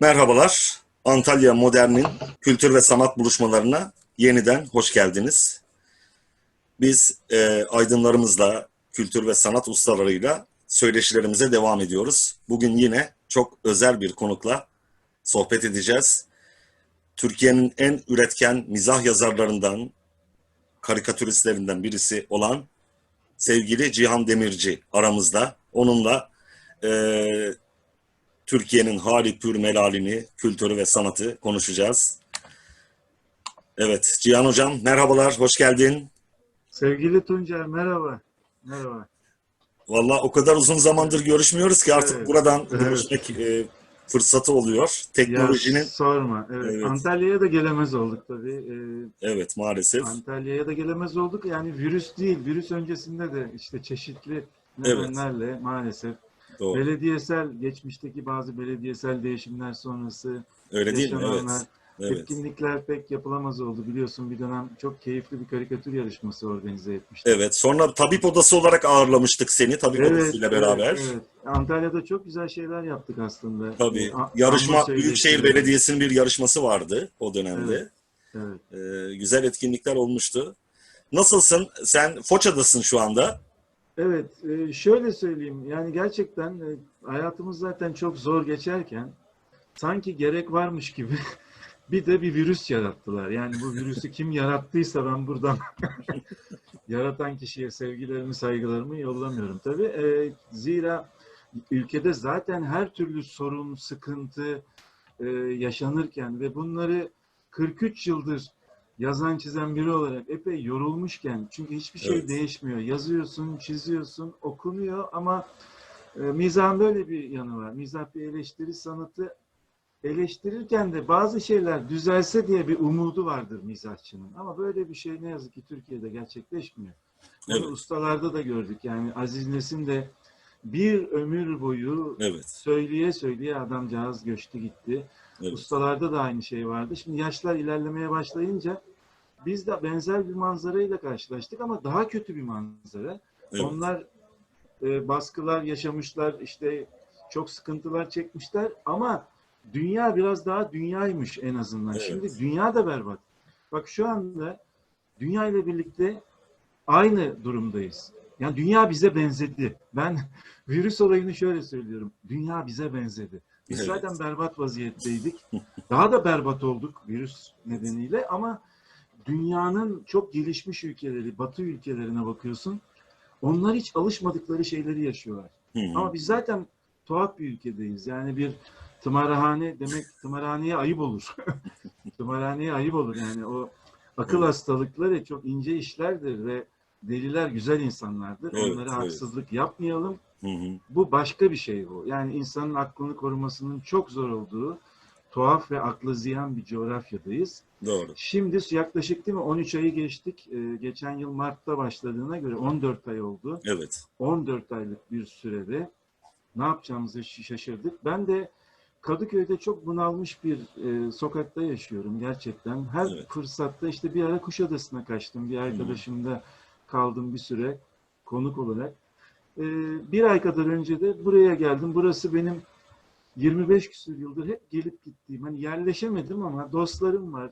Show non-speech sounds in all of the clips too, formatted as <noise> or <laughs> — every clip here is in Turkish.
Merhabalar. Antalya Modern'in kültür ve sanat buluşmalarına yeniden hoş geldiniz. Biz e, aydınlarımızla, kültür ve sanat ustalarıyla söyleşilerimize devam ediyoruz. Bugün yine çok özel bir konukla sohbet edeceğiz. Türkiye'nin en üretken mizah yazarlarından, karikatüristlerinden birisi olan sevgili Cihan Demirci aramızda. Onunla e, Türkiye'nin hali pür melalini, kültürü ve sanatı konuşacağız. Evet, Cihan Hocam merhabalar, hoş geldin. Sevgili Tuncer merhaba. Merhaba. Vallahi o kadar uzun zamandır görüşmüyoruz ki artık Evet, buradan evet. görüşmek e, fırsatı oluyor. Teknolojinin, Ya sorma. Evet. Evet. Antalya'ya da gelemez olduk tabii. Ee, evet maalesef. Antalya'ya da gelemez olduk. Yani virüs değil. Virüs öncesinde de işte çeşitli Evet. nedenlerle maalesef Doğru. belediyesel geçmişteki bazı belediyesel değişimler sonrası Öyle değil mi? Evet. Evet. etkinlikler pek yapılamaz oldu. Biliyorsun bir dönem çok keyifli bir karikatür yarışması organize etmiştik. Evet. Sonra tabip odası olarak ağırlamıştık seni tabip odasıyla beraber. Evet, evet. Antalya'da çok güzel şeyler yaptık aslında. Tabii. A- Yarışma Büyükşehir. Belediyesi'nin bir yarışması vardı o dönemde. Evet. Ee, güzel etkinlikler olmuştu. Nasılsın? Sen Foça'dasın şu anda. Evet, e, şöyle söyleyeyim. Yani gerçekten e, hayatımız zaten çok zor geçerken sanki gerek varmış gibi <laughs> bir de bir virüs yarattılar. Yani bu virüsü <laughs> kim yarattıysa ben buradan <laughs> yaratan kişiye sevgilerimi, saygılarımı yollamıyorum tabii. E, zira ülkede zaten her türlü sorun, sıkıntı yaşanırken ve bunları 43 yıldır yazan çizen biri olarak epey yorulmuşken çünkü hiçbir şey Evet. değişmiyor. Yazıyorsun, çiziyorsun, okunuyor ama e, mizahın böyle bir yanı var. Mizah bir eleştiri sanatı. Eleştirirken de bazı şeyler düzelse diye bir umudu vardır mizahçının. Ama böyle bir şey ne yazık ki Türkiye'de gerçekleşmiyor. Bunu Evet. ustalarda da gördük. Yani Aziz Nesin de bir ömür boyu Evet. söyleye söyleye adamcağız göçtü gitti. Evet. Ustalarda da aynı şey vardı. Şimdi yaşlar ilerlemeye başlayınca biz de benzer bir manzarayla karşılaştık ama daha kötü bir manzara. Evet. Onlar e, baskılar yaşamışlar, işte çok sıkıntılar çekmişler ama dünya biraz daha dünyaymış en azından. Evet. Şimdi dünya da berbat. Bak şu anda dünya ile birlikte aynı durumdayız. Yani dünya bize benzedi. Ben <laughs> virüs olayını şöyle söylüyorum. Dünya bize benzedi. Biz Evet. zaten berbat vaziyetteydik. Daha da berbat olduk virüs nedeniyle ama dünyanın çok gelişmiş ülkeleri, batı ülkelerine bakıyorsun. Onlar hiç alışmadıkları şeyleri yaşıyorlar. Hı hı. Ama biz zaten tuhaf bir ülkedeyiz. Yani bir tımarhane demek tımarhaneye ayıp olur. <laughs> tımarhaneye ayıp olur. Yani o akıl Evet. hastalıkları çok ince işlerdir ve deliler güzel insanlardır. Evet, Onlara evet. haksızlık yapmayalım. Hı hı. Bu başka bir şey bu. Yani insanın aklını korumasının çok zor olduğu tuhaf ve aklı ziyan bir coğrafyadayız. Doğru. Şimdi yaklaşık değil mi 13 ayı geçtik. Ee, geçen yıl Mart'ta başladığına göre 14 ay oldu. Evet. 14 aylık bir sürede ne yapacağımızı şaşırdık. Ben de Kadıköy'de çok bunalmış bir e, sokakta yaşıyorum gerçekten. Her Evet. fırsatta işte bir ara Kuşadası'na kaçtım. Bir arkadaşımda kaldım bir süre konuk olarak. E, bir ay kadar önce de buraya geldim. Burası benim 25 küsur yıldır hep gelip gittiğim. Hani yerleşemedim ama dostlarım var,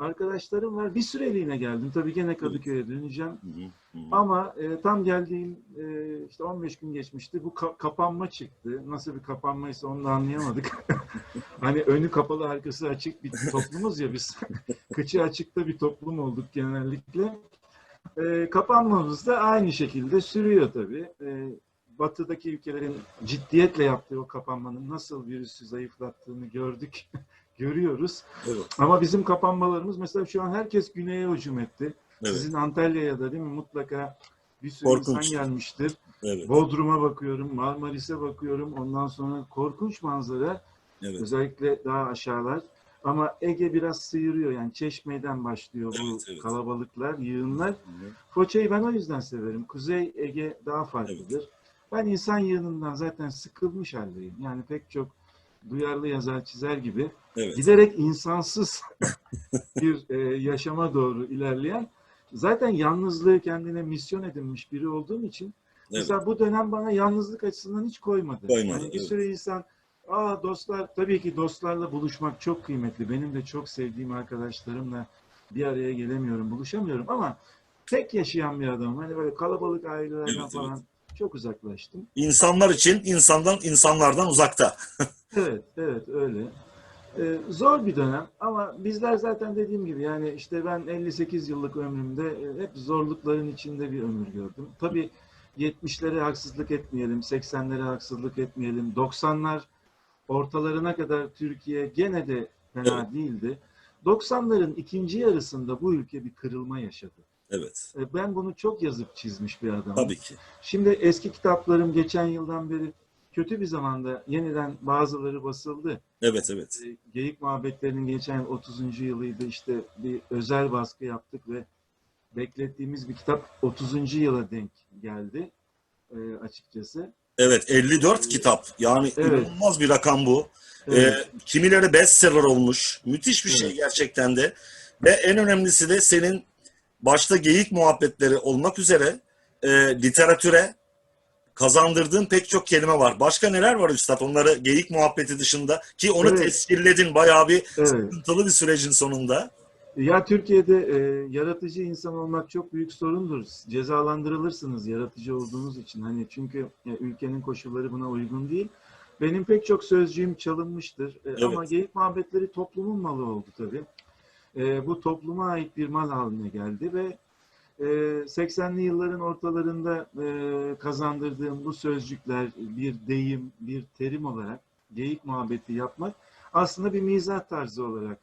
arkadaşlarım var. Bir süreliğine geldim. Tabii gene Kadıköy'e döneceğim. Hı hı. Ama e, tam geldiğim e, işte 15 gün geçmişti. Bu ka- kapanma çıktı. Nasıl bir kapanmaysa onu da anlayamadık. <laughs> hani önü kapalı arkası açık bir toplumuz ya biz. <laughs> Kıçı açıkta bir toplum olduk genellikle. E, kapanmamız da aynı şekilde sürüyor tabii. E, batıdaki ülkelerin ciddiyetle yaptığı o kapanmanın nasıl virüsü zayıflattığını gördük. <laughs> Görüyoruz. Evet. Ama bizim kapanmalarımız mesela şu an herkes güneye hücum etti. Evet. Sizin Antalya'ya da değil mi mutlaka bir sürü Korkunç. insan gelmiştir. Evet. Bodrum'a bakıyorum, Marmaris'e bakıyorum. Ondan sonra korkunç manzara. Evet. Özellikle daha aşağılar. Ama Ege biraz sıyırıyor. Yani Çeşme'den başlıyor bu Evet, evet. kalabalıklar, yığınlar. Hı. Foça'yı ben o yüzden severim. Kuzey Ege daha farklıdır. Ben insan yığınından zaten sıkılmış haldeyim. Yani pek çok duyarlı yazar çizer gibi Evet. giderek insansız <laughs> bir e, yaşama doğru ilerleyen zaten yalnızlığı kendine misyon edinmiş biri olduğum için Evet. mesela bu dönem bana yalnızlık açısından hiç koymadı. Koymadı, Yani bir evet. sürü insan Aa dostlar, tabii ki dostlarla buluşmak çok kıymetli. Benim de çok sevdiğim arkadaşlarımla bir araya gelemiyorum, buluşamıyorum ama tek yaşayan bir adamım. Hani böyle kalabalık ailelerden Evet, falan çok uzaklaştım. İnsanlar için insandan insanlardan uzakta. <laughs> Evet, evet öyle. Ee, zor bir dönem ama bizler zaten dediğim gibi yani işte ben 58 yıllık ömrümde e, hep zorlukların içinde bir ömür gördüm. Tabii 70'lere haksızlık etmeyelim, 80'lere haksızlık etmeyelim. 90'lar ortalarına kadar Türkiye gene de fena değildi. 90'ların ikinci yarısında bu ülke bir kırılma yaşadı. Evet. E, Ben bunu çok yazıp çizmiş bir adamım. Tabii ki. Şimdi eski kitaplarım geçen yıldan beri kötü bir zamanda yeniden bazıları basıldı. Evet evet. E, Geyik muhabbetlerinin geçen yıl 30. yılıydı işte bir özel baskı yaptık ve beklettiğimiz bir kitap 30. yıla denk geldi e, açıkçası. Evet 54 kitap. Yani Evet. inanılmaz bir rakam bu. Evet, kimileri bestseller olmuş. Müthiş bir şey Evet. gerçekten de. Ve en önemlisi de senin başta geyik muhabbetleri olmak üzere e, literatüre kazandırdığın pek çok kelime var. Başka neler var Üstad? Onları geyik muhabbeti dışında ki onu Evet. tescilledin bayağı bir evet. sıkıntılı bir sürecin sonunda. Ya Türkiye'de e, yaratıcı insan olmak çok büyük sorundur. Cezalandırılırsınız yaratıcı olduğunuz için. Hani çünkü e, ülkenin koşulları buna uygun değil. Benim pek çok sözcüğüm çalınmıştır. E, Ama geyik muhabbetleri toplumun malı oldu tabii. E, bu topluma ait bir mal haline geldi ve e, 80'li yılların ortalarında e, kazandırdığım bu sözcükler bir deyim, bir terim olarak geyik muhabbeti yapmak aslında bir mizah tarzı olarak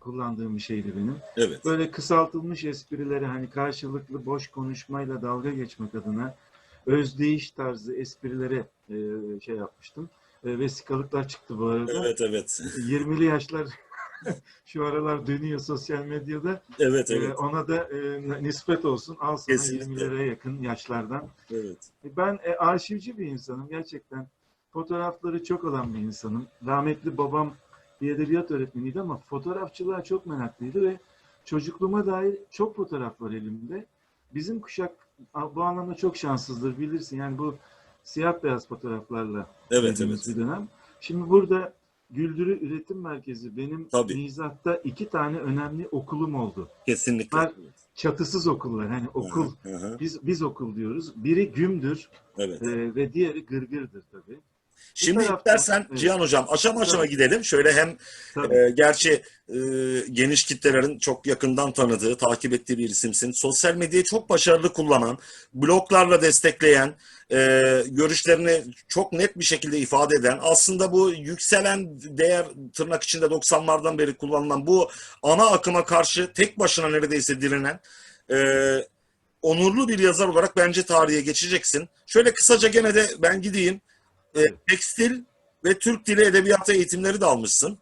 kullandığım bir şeydi benim. Evet. Böyle kısaltılmış esprileri hani karşılıklı boş konuşmayla dalga geçmek adına özdeyiş tarzı esprilere e, şey yapmıştım. E, vesikalıklar çıktı bu arada. Evet evet. 20'li yaşlar <laughs> şu aralar dönüyor sosyal medyada. Evet E, evet. ona da e, nispet olsun. Al sana Kesinlikle. 20'lere yakın yaşlardan. Evet. Ben e, arşivci bir insanım gerçekten. Fotoğrafları çok olan bir insanım. Rahmetli babam bir edebiyat öğretmeniydi ama fotoğrafçılığa çok meraklıydı ve çocukluğuma dair çok fotoğraf var elimde. Bizim kuşak bu anlamda çok şanssızdır bilirsin. Yani bu siyah beyaz fotoğraflarla Evet evet. bir dönem. Şimdi burada Güldürü Üretim Merkezi benim Tabii. mizahta iki tane önemli okulum oldu. Kesinlikle. Var. Çatısız okullar. Hani okul Hı hı, biz biz okul diyoruz. Biri gümdür, Evet. ee, ve diğeri gırgırdır tabii. Şimdi istersen Evet. Cihan Hocam aşama aşama Tabii. gidelim. Şöyle hem Tabii. e, gerçi e, geniş kitlelerin çok yakından tanıdığı, takip ettiği bir isimsin. Sosyal medyayı çok başarılı kullanan, bloglarla destekleyen, e, görüşlerini çok net bir şekilde ifade eden, aslında bu yükselen değer tırnak içinde 90'lardan beri kullanılan bu ana akıma karşı tek başına neredeyse direnen e, onurlu bir yazar olarak bence tarihe geçeceksin. Şöyle kısaca gene de ben gideyim. E, tekstil ve Türk Dili Edebiyatı eğitimleri de almışsın.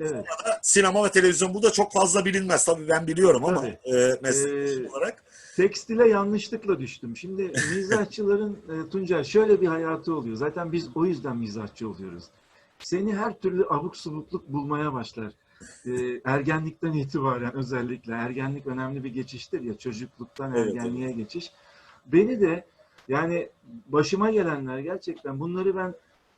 Evet. Sinema ve televizyon bu da çok fazla bilinmez. Tabii ben biliyorum ama Tabii. e, meslek Ee, olarak. Tekstile yanlışlıkla düştüm. Şimdi mizahçıların e, Tuncer şöyle bir hayatı oluyor. Zaten biz o yüzden mizahçı oluyoruz. Seni her türlü abuk subukluk bulmaya başlar. E, ergenlikten itibaren özellikle. Ergenlik önemli bir geçiştir ya çocukluktan Evet, ergenliğe geçiş. Beni de yani başıma gelenler gerçekten bunları ben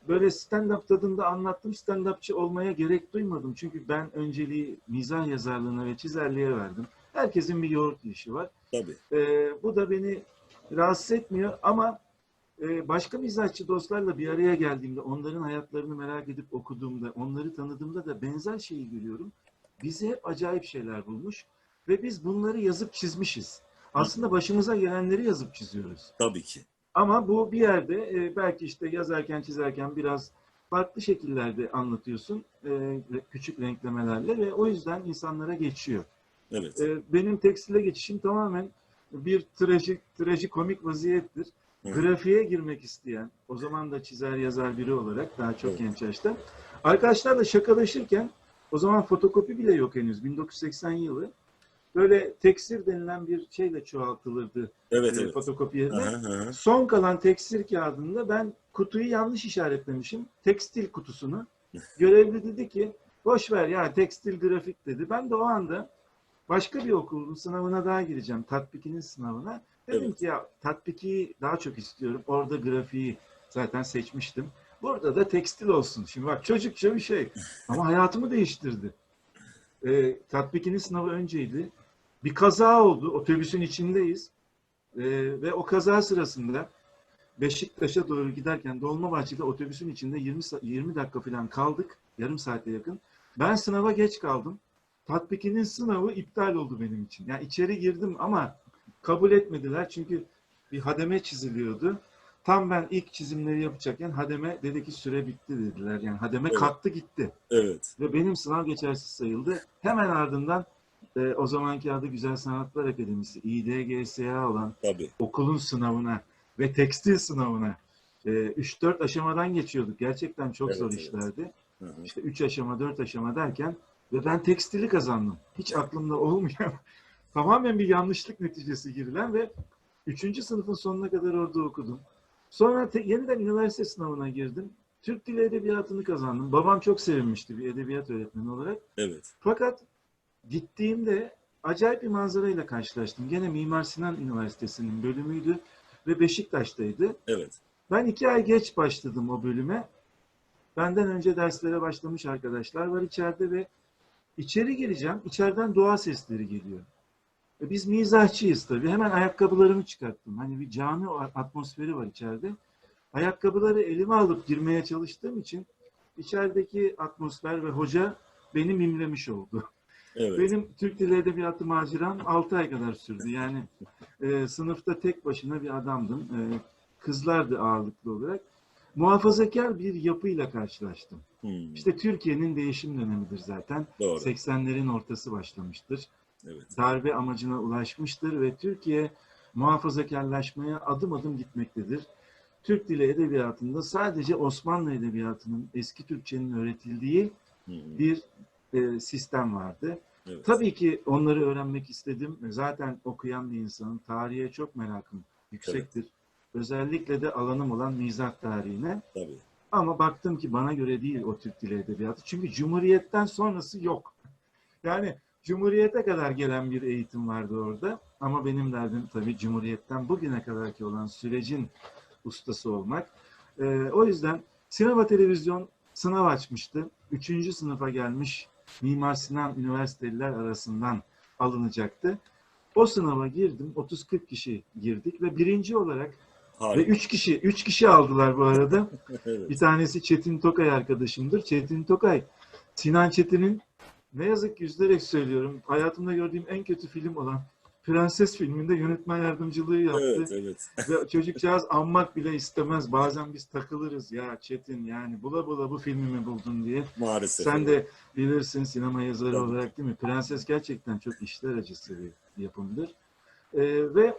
böyle stand-up tadında anlattım. Stand-upçı olmaya gerek duymadım. Çünkü ben önceliği mizah yazarlığına ve çizerliğe verdim. Herkesin bir yoğurt işi var. Tabii. Ee, bu da beni rahatsız etmiyor ama e, başka mizahçı dostlarla bir araya geldiğimde, onların hayatlarını merak edip okuduğumda, onları tanıdığımda da benzer şeyi görüyorum. Bizi hep acayip şeyler bulmuş ve biz bunları yazıp çizmişiz. Aslında başımıza gelenleri yazıp çiziyoruz. Tabii ki. Ama bu bir yerde e, belki işte yazarken çizerken biraz farklı şekillerde anlatıyorsun e, küçük renklemelerle ve o yüzden insanlara geçiyor. Evet. E, benim tekstile geçişim tamamen bir trajik, trajikomik vaziyettir. Hı. Grafiğe girmek isteyen, o zaman da çizer yazar biri olarak daha çok Evet. genç yaşta. Arkadaşlarla şakalaşırken, o zaman fotokopi bile yok henüz, 1980 yılı. Böyle teksir denilen bir şeyle çoğaltılırdı Evet e, evet. fotokopi yerine. Aha, aha. Son kalan tekstil kağıdında ben kutuyu yanlış işaretlemişim. Tekstil kutusunu. <laughs> Görevli dedi ki boş ver ya tekstil grafik dedi. Ben de o anda başka bir okulun sınavına daha gireceğim. Tatbikinin sınavına. Dedim Evet. ki ya tatbiki daha çok istiyorum. Orada grafiği zaten seçmiştim. Burada da tekstil olsun. Şimdi bak çocukça bir şey. Ama hayatımı değiştirdi. E, tatbikinin sınavı önceydi. Bir kaza oldu. Otobüsün içindeyiz. E, ve o kaza sırasında Beşiktaş'a doğru giderken Dolmabahçe'de otobüsün içinde 20, sa- 20 dakika falan kaldık. Yarım saate yakın. Ben sınava geç kaldım. Tatbikinin sınavı iptal oldu benim için. Yani içeri girdim ama kabul etmediler çünkü bir hademe çiziliyordu. Tam ben ilk çizimleri yapacakken hademe dedi ki süre bitti dediler. Yani hademe Evet. kalktı gitti. Evet. Ve benim sınav geçersiz sayıldı. Hemen ardından e, o zamanki adı Güzel Sanatlar Akademisi İDGSA olan Tabii. okulun sınavına ve tekstil sınavına e, 3-4 aşamadan geçiyorduk. Gerçekten çok Evet, zor evet. işlerdi. Hı hı. İşte 3 aşama 4 aşama derken ve ben tekstili kazandım. Hiç aklımda olmayan <laughs> tamamen bir yanlışlık neticesi girilen ve 3. sınıfın sonuna kadar orada okudum. Sonra te- yeniden üniversite sınavına girdim. Türk Dili Edebiyatı'nı kazandım. Babam çok sevinmişti bir edebiyat öğretmeni olarak. Evet. Fakat gittiğimde acayip bir manzarayla karşılaştım. Gene Mimar Sinan Üniversitesi'nin bölümüydü ve Beşiktaş'taydı. Evet. Ben iki ay geç başladım o bölüme. Benden önce derslere başlamış arkadaşlar var içeride ve içeri gireceğim. İçeriden doğa sesleri geliyor. E biz mizahçıyız tabii. Hemen ayakkabılarımı çıkarttım. Hani bir cami atmosferi var içeride. Ayakkabıları elime alıp girmeye çalıştığım için içerideki atmosfer ve hoca beni mimlemiş oldu. <laughs> Evet. Benim Türk Dili Edebiyatı maceram 6 ay kadar sürdü. Yani e, sınıfta tek başına bir adamdım. E, kızlardı ağırlıklı olarak. Muhafazakar bir yapıyla karşılaştım. Hmm, İşte Türkiye'nin değişim dönemidir zaten. Doğru. 80'lerin ortası başlamıştır. Evet. Darbe amacına ulaşmıştır ve Türkiye muhafazakarlaşmaya adım adım gitmektedir. Türk Dili Edebiyatı'nda sadece Osmanlı Edebiyatı'nın eski Türkçenin öğretildiği Hmm, bir e, sistem vardı. Evet. Tabii ki onları öğrenmek istedim. Zaten okuyan bir insanın tarihe çok merakım yüksektir. Özellikle de alanım olan mizah tarihine. Tabii. Ama baktım ki bana göre değil o Türk Dili Edebiyatı. Çünkü Cumhuriyet'ten sonrası yok. Yani Cumhuriyet'e kadar gelen bir eğitim vardı orada. Ama benim derdim tabii Cumhuriyet'ten bugüne kadarki olan sürecin ustası olmak. Ee, o yüzden sinema televizyon sınav açmıştı. Üçüncü sınıfa gelmiş Mimar Sinan Üniversiteliler arasından alınacaktı. O sınava girdim. 30-40 kişi girdik ve birinci olarak ve Harika. üç kişi üç kişi aldılar bu arada. <laughs> Evet. Bir tanesi Çetin Tokay arkadaşımdır. Çetin Tokay, Sinan Çetin'in ne yazık ki üzülerek söylüyorum hayatımda gördüğüm en kötü film olan Prenses filminde yönetmen yardımcılığı yaptı. Evet, evet. <laughs> Ve çocukcağız anmak bile istemez. Bazen biz takılırız ya Çetin yani bula bula bu filmi mi buldun diye. Maalesef. Sen evet. de bilirsin sinema yazarı Tabii. olarak değil mi? Prenses gerçekten çok işler acısı bir yapımdır. Ee, ve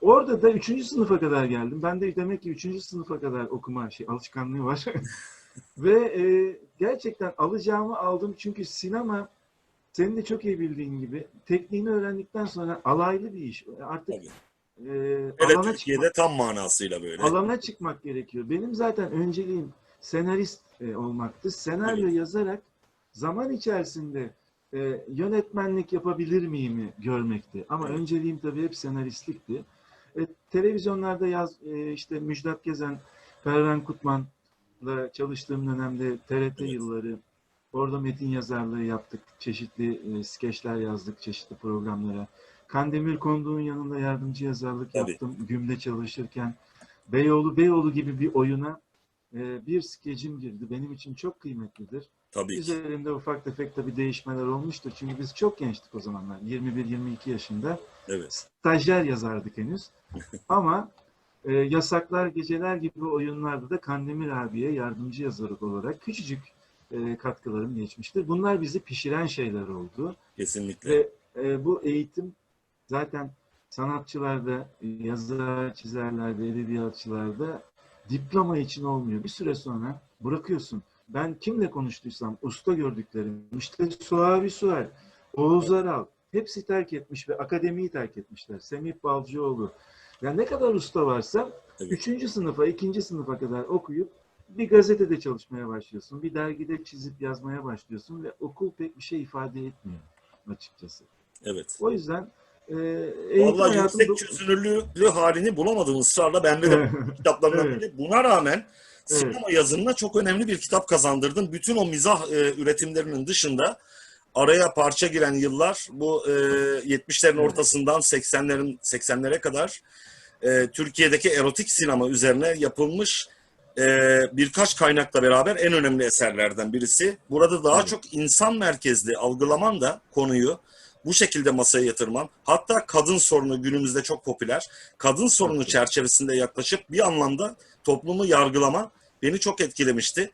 orada da üçüncü sınıfa kadar geldim. Ben de demek ki üçüncü sınıfa kadar okuma şey alışkanlığı var. <laughs> ve e, gerçekten alacağımı aldım çünkü sinema senin de çok iyi bildiğin gibi tekniğini öğrendikten sonra alaylı bir iş. Artık e, Hele alana Türkiye'de çıkmak, tam manasıyla böyle. alana çıkmak gerekiyor. Benim zaten önceliğim senarist e, olmaktı. Senaryo Evet. yazarak zaman içerisinde e, yönetmenlik yapabilir miyimi görmekti. Ama Evet. önceliğim tabii hep senaristlikti. E, televizyonlarda yaz e, işte Müjdat Gezen, Perven Kutman'la çalıştığım dönemde TRT Evet. yılları orada metin yazarlığı yaptık. Çeşitli e, skeçler yazdık çeşitli programlara. Kandemir Konduğ'un yanında yardımcı yazarlık Tabii. yaptım. Güm'de çalışırken. Beyoğlu Beyoğlu gibi bir oyuna e, bir skecim girdi. Benim için çok kıymetlidir. Tabii ki. Üzerinde ufak tefek tabii değişmeler olmuştur. Çünkü biz çok gençtik o zamanlar. 21-22 yaşında. Evet. Stajyer yazardık henüz. <laughs> Ama e, Yasaklar Geceler gibi oyunlarda da Kandemir abiye yardımcı yazar olarak küçücük e, katkılarım geçmiştir. Bunlar bizi pişiren şeyler oldu. Kesinlikle. Ve e, bu eğitim zaten sanatçılarda, yazar, çizerlerde, edebiyatçılarda diploma için olmuyor. Bir süre sonra bırakıyorsun. Ben kimle konuştuysam, usta gördüklerim, işte Suavi Sual, Oğuz Aral, hepsi terk etmiş ve akademiyi terk etmişler. Semih Balcıoğlu. Yani ne kadar usta varsa Evet. üçüncü sınıfa, ikinci sınıfa kadar okuyup bir gazetede çalışmaya başlıyorsun. Bir dergide çizip yazmaya başlıyorsun ve okul pek bir şey ifade etmiyor açıkçası. Evet. O yüzden e, eğitim Vallahi hayatım yüksek çözünürlüğü halini bulamadım ısrarla. Bende de kitaplarından Evet. biri. Buna rağmen sinema yazınına çok önemli bir kitap kazandırdın. Bütün o mizah e, üretimlerinin dışında araya parça giren yıllar bu e, 70'lerin Evet. ortasından 80'lerin 80'lere kadar e, Türkiye'deki erotik sinema üzerine yapılmış e, birkaç kaynakla beraber en önemli eserlerden birisi. Burada daha çok insan merkezli algılaman da konuyu bu şekilde masaya yatırman, hatta kadın sorunu günümüzde çok popüler. Kadın sorunu çerçevesinde yaklaşıp bir anlamda toplumu yargılama beni çok etkilemişti.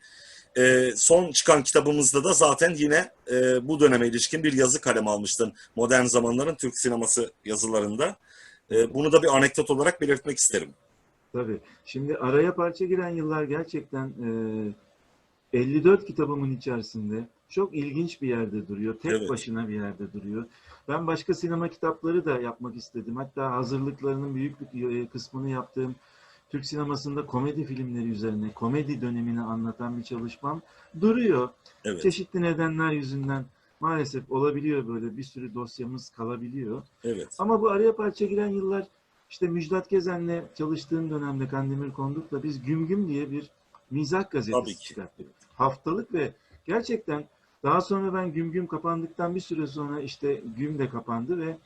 Ee, son çıkan kitabımızda da zaten yine e, bu döneme ilişkin bir yazı kalem almıştın. Modern zamanların Türk sineması yazılarında. Ee, bunu da bir anekdot olarak belirtmek isterim. Tabii. Şimdi araya parça giren yıllar gerçekten e, 54 kitabımın içerisinde çok ilginç bir yerde duruyor. Tek Evet. başına bir yerde duruyor. Ben başka sinema kitapları da yapmak istedim. Hatta hazırlıklarının büyük bir e, kısmını yaptığım Türk sinemasında komedi filmleri üzerine, komedi dönemini anlatan bir çalışmam duruyor. Evet, Çeşitli nedenler yüzünden maalesef olabiliyor böyle bir sürü dosyamız kalabiliyor. evet, Ama bu araya parça giren yıllar işte Müjdat Gezen'le çalıştığım dönemde Kandemir Konduk'la biz Güm Güm diye bir mizah gazetesi çıkarttık. Haftalık ve gerçekten daha sonra ben Güm Güm kapandıktan bir süre sonra işte Güm de kapandı ve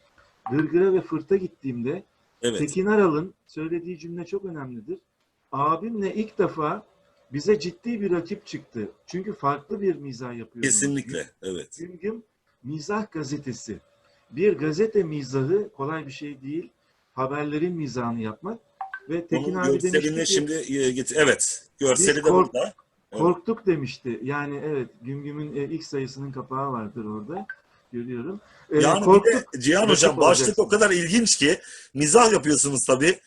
Gırgır'a ve Fırt'a gittiğimde evet. Tekin Aral'ın söylediği cümle çok önemlidir. Abimle ilk defa bize ciddi bir rakip çıktı. Çünkü farklı bir mizah yapıyorduk. Kesinlikle, evet. Güm Güm Mizah Gazetesi. Bir gazete mizahı kolay bir şey değil. Haberlerin mizahını yapmak. Ve Tekin Onun abi demişti ki şimdi e, get- evet, görseli de kork- burada. Evet. korktuk demişti. Yani evet Güm Güm'ün e, ilk sayısının kapağı vardır orada. Görüyorum. E, Yani bir korktuk. de Cihan Hocam başlık o kadar ilginç ki mizah yapıyorsunuz tabii.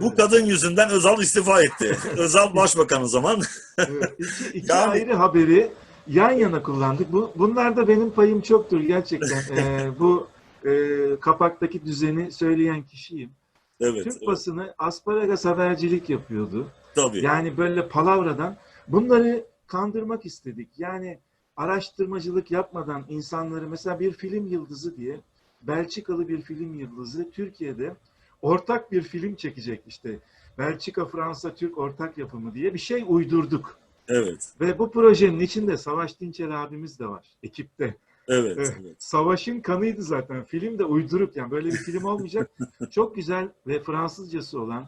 Bu Evet. kadın yüzünden Özal istifa etti. <laughs> Özal başbakan o zaman. Evet, iki, iki <laughs> Yani- ayrı haberi yan yana kullandık. Bu, bunlarda benim payım çoktur gerçekten. <laughs> E, bu e, kapaktaki düzeni söyleyen kişiyim. Evet, Türk evet basını asparagas habercilik yapıyordu. tabii. Yani böyle palavradan bunları kandırmak istedik. Yani araştırmacılık yapmadan insanları mesela bir film yıldızı diye Belçikalı bir film yıldızı Türkiye'de ortak bir film çekecek işte. Belçika Fransa Türk ortak yapımı diye bir şey uydurduk. Evet, Ve bu projenin içinde Savaş Dinçer abimiz de var ekipte. Evet, Evet. evet. Savaşın kanıydı zaten. Film de uyduruk yani böyle bir film olmayacak. <laughs> Çok güzel ve Fransızcası olan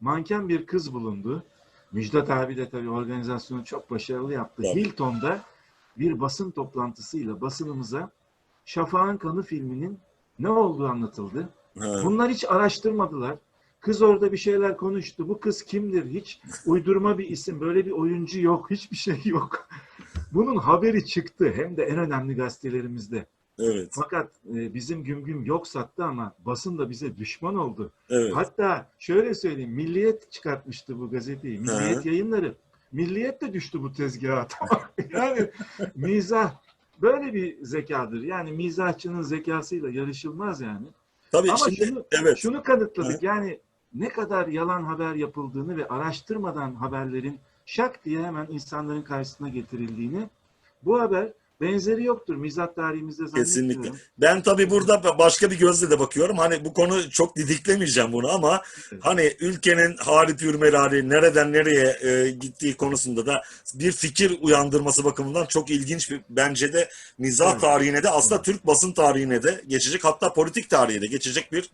manken bir kız bulundu. Müjdat abi de tabii organizasyonu çok başarılı yaptı. Tabii. Hilton'da bir basın toplantısıyla basınımıza Şafak'ın Kanı filminin ne olduğu anlatıldı. Ha, Bunlar hiç araştırmadılar. Kız orada bir şeyler konuştu. Bu kız kimdir? Hiç uydurma bir isim. Böyle bir oyuncu yok. Hiçbir şey yok. Bunun haberi çıktı. Hem de en önemli gazetelerimizde. evet, Fakat e, bizim güm güm yok sattı ama basın da bize düşman oldu. evet. Hatta şöyle söyleyeyim. Milliyet çıkartmıştı bu gazeteyi. Milliyet Hı. yayınları. Milliyet de düştü bu tezgaha. <laughs> yani mizah böyle bir zekadır. Yani mizahçının zekasıyla yarışılmaz yani. Tabii Ama şimdi şunu, evet. şunu kanıtladık. Yani ne kadar yalan haber yapıldığını ve araştırmadan haberlerin şak diye hemen insanların karşısına getirildiğini bu haber benzeri yoktur. Mizah tarihimizde. Kesinlikle. Ben tabii burada başka bir gözle de bakıyorum. Hani bu konu çok didiklemeyeceğim bunu ama Evet. hani ülkenin hali pürmelali nereden nereye e, gittiği konusunda da bir fikir uyandırması bakımından çok ilginç bir bence de mizah Evet. tarihine de aslında Türk basın tarihine de geçecek hatta politik tarihe de geçecek bir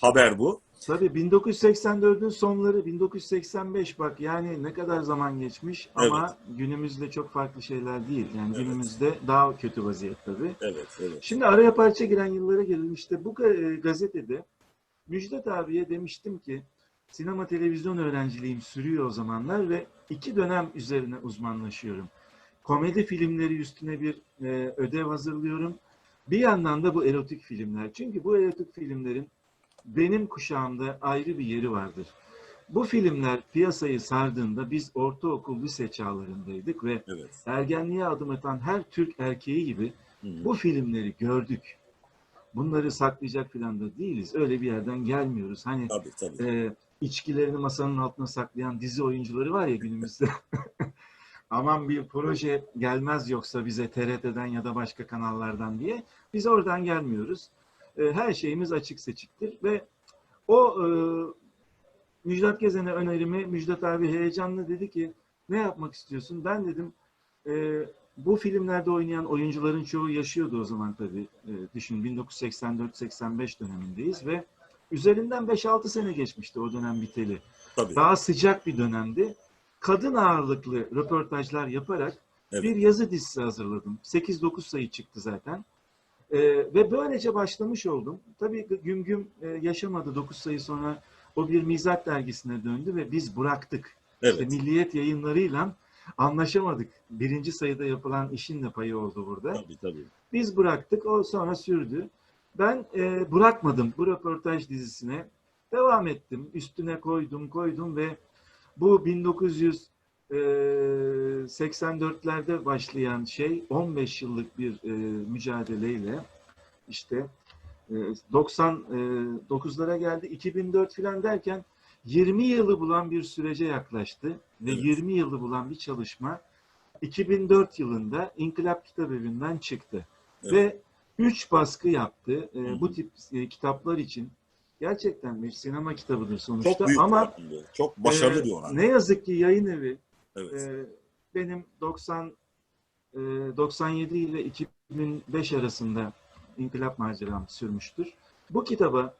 haber bu. Tabii 1984'ün sonları 1985 bak yani ne kadar zaman geçmiş ama günümüzde çok farklı şeyler değil. Yani Evet. günümüzde daha kötü vaziyet tabii. Evet, evet. Şimdi araya parça giren yıllara gelelim. İşte bu e, gazetede Müjdat abiye demiştim ki sinema televizyon öğrenciliğim sürüyor o zamanlar ve iki dönem üzerine uzmanlaşıyorum. Komedi filmleri üstüne bir e, ödev hazırlıyorum. Bir yandan da bu erotik filmler. Çünkü bu erotik filmlerin benim kuşağımda ayrı bir yeri vardır. Bu filmler piyasayı sardığında biz ortaokul, lise çağlarındaydık ve Evet. ergenliğe adım atan her Türk erkeği gibi Hı. bu filmleri gördük. Bunları saklayacak falan da değiliz. Öyle bir yerden gelmiyoruz. Hani Tabii tabii. e, içkilerini masanın altına saklayan dizi oyuncuları var ya günümüzde. <laughs> Aman bir proje gelmez yoksa bize TRT'den ya da başka kanallardan diye. Biz oradan gelmiyoruz. E, her şeyimiz açık seçiktir ve o e, Müjdat Gezen'e önerimi Müjdat abi heyecanlı dedi ki Ne yapmak istiyorsun? Ben dedim e, bu filmlerde oynayan oyuncuların çoğu yaşıyordu o zaman tabii. E, düşün 1984-85 dönemindeyiz ve üzerinden 5-6 sene geçmişti o dönem biteli. Tabii. Daha sıcak bir dönemdi. Kadın ağırlıklı röportajlar yaparak Evet. bir yazı dizisi hazırladım. 8-9 sayı çıktı zaten. Ee, ve böylece başlamış oldum. Tabii Güm Güm e, yaşamadı 9 sayı sonra o bir mizah dergisine döndü ve biz bıraktık. İşte Evet. Milliyet yayınlarıyla anlaşamadık. Birinci sayıda yapılan işin de payı oldu burada. Tabii tabii. Biz bıraktık, o sonra sürdü. Ben e, bırakmadım bu röportaj dizisine. Devam ettim, üstüne koydum, koydum ve bu 1984'lerde başlayan şey 15 yıllık bir e, mücadeleyle işte e, 99'lara geldi, 2004 falan derken 20 yılı bulan bir sürece yaklaştı ve Evet. 20 yılı bulan bir çalışma 2004 yılında İnkılap Kitabevi'nden çıktı. Evet. Ve 3 baskı yaptı. Ee, Hı bu tip e, kitaplar için gerçekten bir sinema kitabıdır sonuçta. Çok büyük Ama bir. Çok başarılı e, bir oran. ne yazık ki yayın evi Evet. e, benim 90 e, 97 ile 2005 arasında İnkılap maceram sürmüştür. Bu kitaba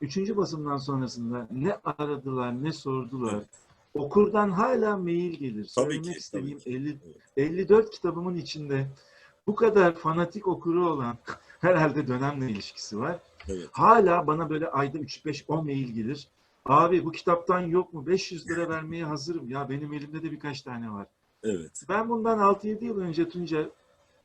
üçüncü basımdan sonrasında ne aradılar ne sordular. Evet. Okurdan hala mail gelir. Tabii Söylemek ki, istediğim tabii 50, Evet. 54 kitabımın içinde bu kadar fanatik okuru olan <laughs> herhalde dönemle ilişkisi var. Evet. Hala bana böyle ayda 3-5-10 mail gelir. Abi bu kitaptan yok mu? 500 lira vermeye hazırım. Ya benim elimde de birkaç tane var. Evet. Ben bundan 6-7 yıl önce Tunca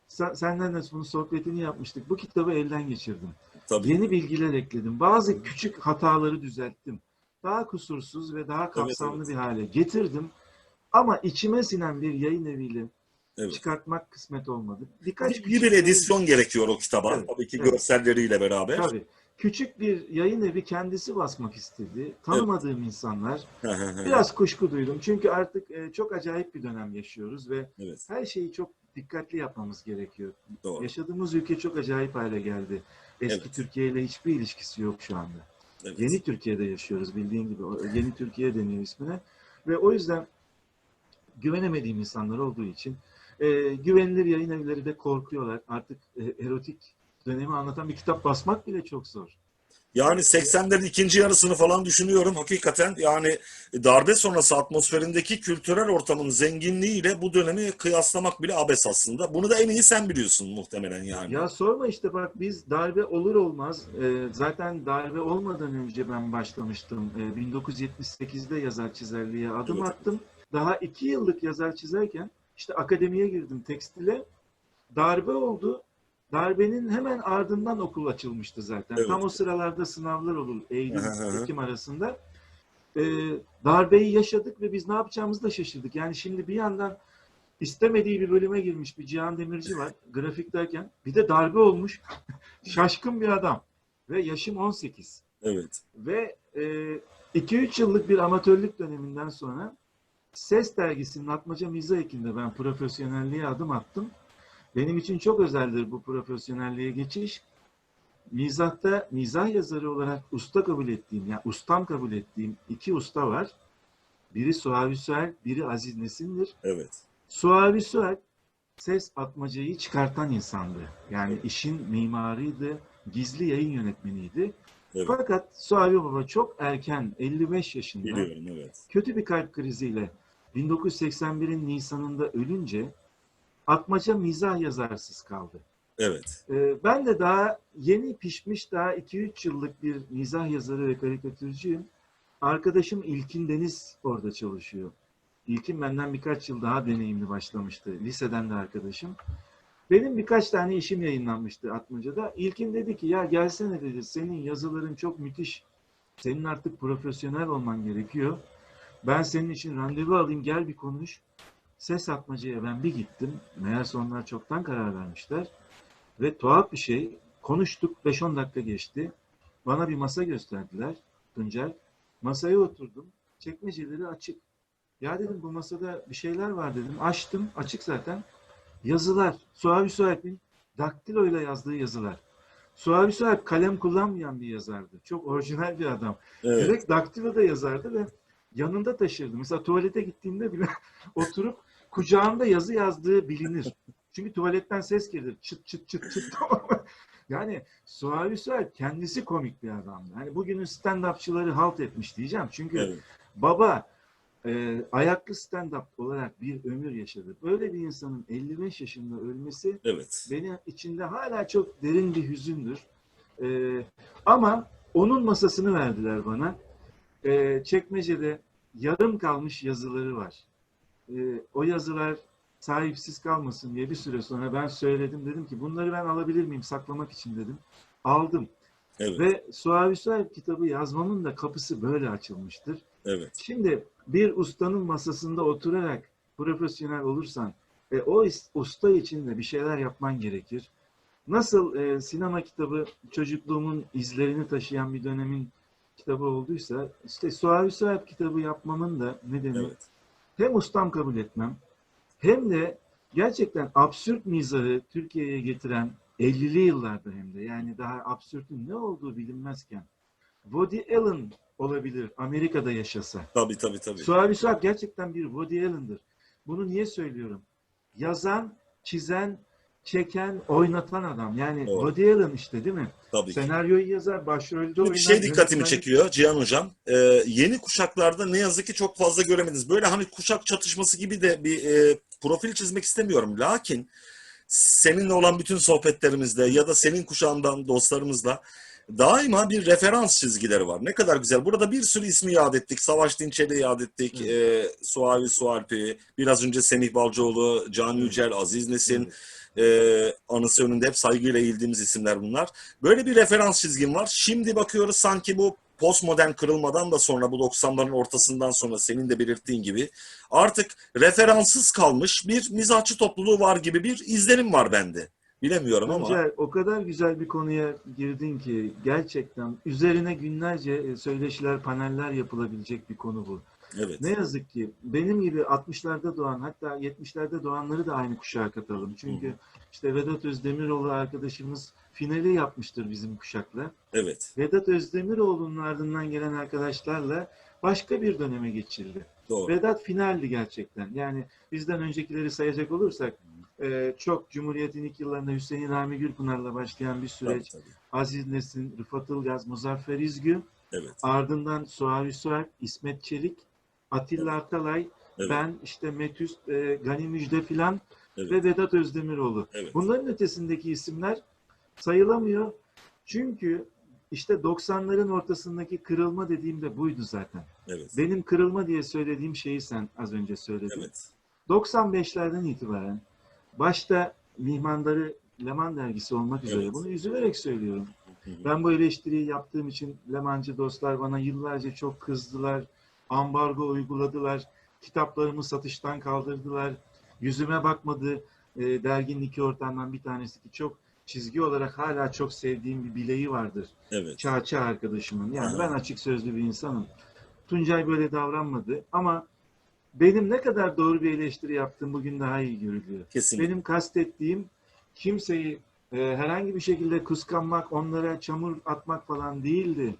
sen, senden de bunun sohbetini yapmıştık. Bu kitabı elden geçirdim. Tabii. Yeni bilgiler ekledim. Bazı küçük hataları düzelttim. Daha kusursuz ve daha kapsamlı evet. bir hale getirdim. Ama içime sinen bir yayın eviyle Evet. çıkartmak kısmet olmadı. Birkaç Bir, bir edisyon gerekiyor o kitaba. Evet, Tabii ki evet. görselleriyle beraber. Tabii. Küçük bir yayın evi kendisi basmak istedi. Tanımadığım insanlar. <laughs> Biraz kuşku duydum. Çünkü artık e, çok acayip bir dönem yaşıyoruz ve evet. her şeyi çok dikkatli yapmamız gerekiyor. Doğru. Yaşadığımız ülke çok acayip hale geldi. Eski Evet. Türkiye ile hiçbir ilişkisi yok şu anda. Evet. Yeni Türkiye'de yaşıyoruz bildiğin gibi. Yeni Türkiye deniyor ismine. Ve o yüzden güvenemediğim insanlar olduğu için e, güvenilir yayın evleri de korkuyorlar. Artık e, erotik dönemi anlatan bir kitap basmak bile çok zor. Yani 80'lerin ikinci yarısını falan düşünüyorum. Hakikaten yani darbe sonrası atmosferindeki kültürel ortamın zenginliğiyle bu dönemi kıyaslamak bile abes aslında. Bunu da en iyi sen biliyorsun muhtemelen yani. Ya sorma işte bak biz darbe olur olmaz e, zaten darbe olmadan önce ben başlamıştım. E, 1978'de yazar çizerliğe adım Evet. attım. Daha iki yıllık yazar çizerken işte akademiye girdim tekstile. Darbe oldu. Darbenin hemen ardından okul açılmıştı zaten. Evet. Tam o sıralarda sınavlar olur. Eylül-Ekim arasında. E, darbeyi yaşadık ve biz ne yapacağımızı da şaşırdık. Yani şimdi bir yandan istemediği bir bölüme girmiş bir Cihan Demirci var grafik derken. Bir de darbe olmuş. <laughs> Şaşkın bir adam. Ve yaşım 18. Evet. Ve 2-3 yıllık bir amatörlük döneminden sonra Ses dergisinin Atmaca Mizah ekinde ben profesyonelliğe adım attım. Benim için çok özeldir bu profesyonelliğe geçiş. Mizahta mizah yazarı olarak usta kabul ettiğim, yani ustam kabul ettiğim iki usta var. Biri Suavi Süer, biri Aziz Nesin'dir. Evet. Suavi Süer ses atmacayı çıkartan insandı. Yani işin mimarıydı, gizli yayın yönetmeniydi. Evet. Fakat Suavi Baba çok erken, 55 yaşında Biliyorum evet. kötü bir kalp kriziyle 1981'in Nisan'ında ölünce atmaca mizah yazarsız kaldı. Evet. Ee, ben de daha yeni pişmiş daha 2-3 yıllık bir mizah yazarı ve karikatürcüyüm. Arkadaşım İlkin Deniz orada çalışıyor. İlkin benden birkaç yıl daha deneyimli başlamıştı. Liseden de arkadaşım. Benim birkaç tane işim yayınlanmıştı Atmaca'da. İlkin dedi ki ya gelsene dedi senin yazıların çok müthiş. Senin artık profesyonel olman gerekiyor. Ben senin için randevu alayım gel bir konuş. Ses Atmaca'ya ben bir gittim. Meğerse onlar çoktan karar vermişler. Ve tuhaf bir şey. Konuştuk. 5-10 dakika geçti. Bana bir masa gösterdiler. Tuncel. Masaya oturdum. Çekmeceleri açık. Ya dedim bu masada bir şeyler var dedim. Açtım. Açık zaten. Yazılar. Suavi Sualp'in daktiloyla yazdığı yazılar. Suavi Sualp kalem kullanmayan bir yazardı. Çok orijinal bir adam. Evet. Direkt daktiloda yazardı ve yanında taşırdı. Mesela tuvalete gittiğinde bile <laughs> oturup kucağında yazı yazdığı bilinir. Çünkü tuvaletten ses gelir. Çıt çıt çıt çıt. <laughs> yani Suavi Sual kendisi komik bir adamdı. Hani bugünün stand-upçıları halt etmiş diyeceğim. Çünkü Evet. baba e, ayaklı stand-up olarak bir ömür yaşadı. Böyle bir insanın 55 yaşında ölmesi Evet. benim içinde hala çok derin bir hüzündür. Ee, ama onun masasını verdiler bana. Ee, çekmecede yarım kalmış yazıları var. Ee, o yazılar sahipsiz kalmasın diye bir süre sonra ben söyledim. Dedim ki bunları ben alabilir miyim saklamak için dedim. Aldım. Evet. Ve Suavi Sual kitabı yazmamın da kapısı böyle açılmıştır. Evet. Şimdi bir ustanın masasında oturarak profesyonel olursan e, o usta için de bir şeyler yapman gerekir. Nasıl e, sinema kitabı çocukluğumun izlerini taşıyan bir dönemin kitabı olduysa işte Suavi Sual kitabı yapmamın da nedeni Evet. Hem ustam kabul etmem hem de gerçekten absürt mizahı Türkiye'ye getiren 50'li yıllarda hem de yani daha absürtün ne olduğu bilinmezken Woody Allen olabilir Amerika'da yaşasa. Tabii tabii tabii. Suavi Suat gerçekten bir Woody Allen'dır. Bunu niye söylüyorum? Yazan, çizen, çeken, oynatan adam. Yani Doğru. Woody Allen işte değil mi? Tabii ki. Senaryoyu yazar, başrolde oynar. Bir şey dikkatimi yönetmenlik- çekiyor Cihan Hocam. Ee, yeni kuşaklarda ne yazık ki çok fazla göremediniz. Böyle hani kuşak çatışması gibi de bir e, profil çizmek istemiyorum. Lakin seninle olan bütün sohbetlerimizde ya da senin kuşağından dostlarımızla daima bir referans çizgileri var. Ne kadar güzel. Burada bir sürü ismi yad ettik. Savaş Dinçer'i yad ettik. E, Suavi Sualpi, biraz önce Semih Balcıoğlu, Can Yücel, Aziz Nesin, e, anısı önünde hep saygıyla eğildiğimiz isimler bunlar. Böyle bir referans çizgim var. Şimdi bakıyoruz sanki bu postmodern kırılmadan da sonra bu 90'ların ortasından sonra senin de belirttiğin gibi artık referanssız kalmış bir mizahçı topluluğu var gibi bir izlenim var bende. Bilemiyorum ama Tuncel, o kadar güzel bir konuya girdin ki gerçekten üzerine günlerce e, söyleşiler, paneller yapılabilecek bir konu bu. Evet. Ne yazık ki benim gibi 60'larda doğan hatta 70'lerde doğanları da aynı kuşağa katalım. Çünkü Hı işte Vedat Özdemiroğlu arkadaşımız finali yapmıştır bizim kuşakla. Evet. Vedat Özdemiroğlu'nun ardından gelen arkadaşlarla başka bir döneme geçildi. Doğru. Vedat finaldi gerçekten. Yani bizden öncekileri sayacak olursak e, çok Cumhuriyet'in ilk yıllarında Hüseyin Rami Gülpınar'la başlayan bir süreç. Tabii, tabii. Aziz Nesin, Rıfat Ilgaz, Muzaffer İzgü, Evet. ardından Suavi Sualp, İsmet Çelik, Atilla Atalay, Evet. ben işte Metüst, e, Gani Müjde filan Evet. ve Vedat Özdemiroğlu. Evet. Bunların ötesindeki isimler sayılamıyor. Çünkü işte 90'ların ortasındaki kırılma dediğim de buydu zaten. Evet. Benim kırılma diye söylediğim şeyi sen az önce söyledin. Evet. 95'lerden itibaren başta Mihmandarı Leman dergisi olmak üzere Evet. bunu üzülerek söylüyorum. Ben bu eleştiriyi yaptığım için Lemancı dostlar bana yıllarca çok kızdılar. Ambargo uyguladılar. Kitaplarımı satıştan kaldırdılar. Yüzüme bakmadı. E, derginin iki ortağından bir tanesi ki çok çizgi olarak hala çok sevdiğim bir bileği vardır. Evet. Çağçı arkadaşımın. Yani Aha. ben açık sözlü bir insanım. Tuncay böyle davranmadı ama benim ne kadar doğru bir eleştiri yaptığım bugün daha iyi görülüyor. Kesinlikle. Benim kastettiğim kimseyi e, herhangi bir şekilde kıskanmak, onlara çamur atmak falan değildi.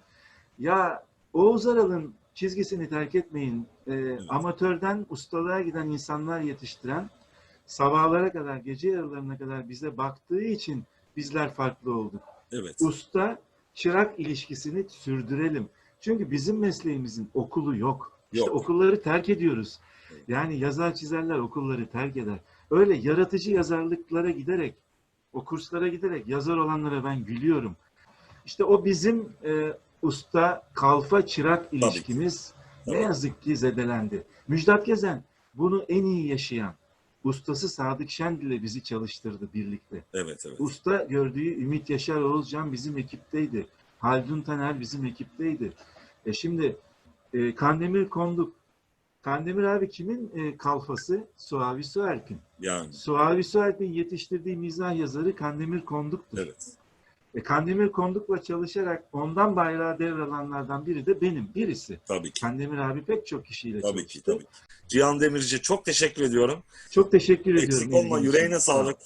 Ya Oğuz Aral'ın çizgisini terk etmeyin. E, Amatörden ustalığa giden insanlar yetiştiren, sabahlara kadar, gece yarılarına kadar bize baktığı için bizler farklı olduk. Evet. Usta çırak ilişkisini sürdürelim. Çünkü bizim mesleğimizin okulu yok. İşte Yok. okulları terk ediyoruz. Yani yazar çizerler okulları terk eder. Öyle yaratıcı yazarlıklara giderek, o kurslara giderek yazar olanlara ben gülüyorum. İşte o bizim e, usta kalfa çırak ki. ilişkimiz ne yazık ki zedelendi. Müjdat Gezen bunu en iyi yaşayan ustası Sadık Şendil ile bizi çalıştırdı birlikte. Evet. Evet. Usta gördüğü Ümit Yaşar Oğuzcan bizim ekipteydi. Haldun Taner bizim ekipteydi. E şimdi e, Kandemir Konduk. Kandemir abi kimin e, kalfası? Suavi Sualp'in. Yani. Suavi Sualp'in yetiştirdiği mizah yazarı Kandemir Konduk'tur. Evet. E, Kandemir Konduk'la çalışarak ondan bayrağı devralanlardan biri de benim. Birisi. Tabii ki. Kandemir abi pek çok kişiyle Tabii çalıştı. ki. Tabii ki. Cihan Demirci çok teşekkür ediyorum. Çok teşekkür ediyorum. Eksik olma. Yüreğine sağlık.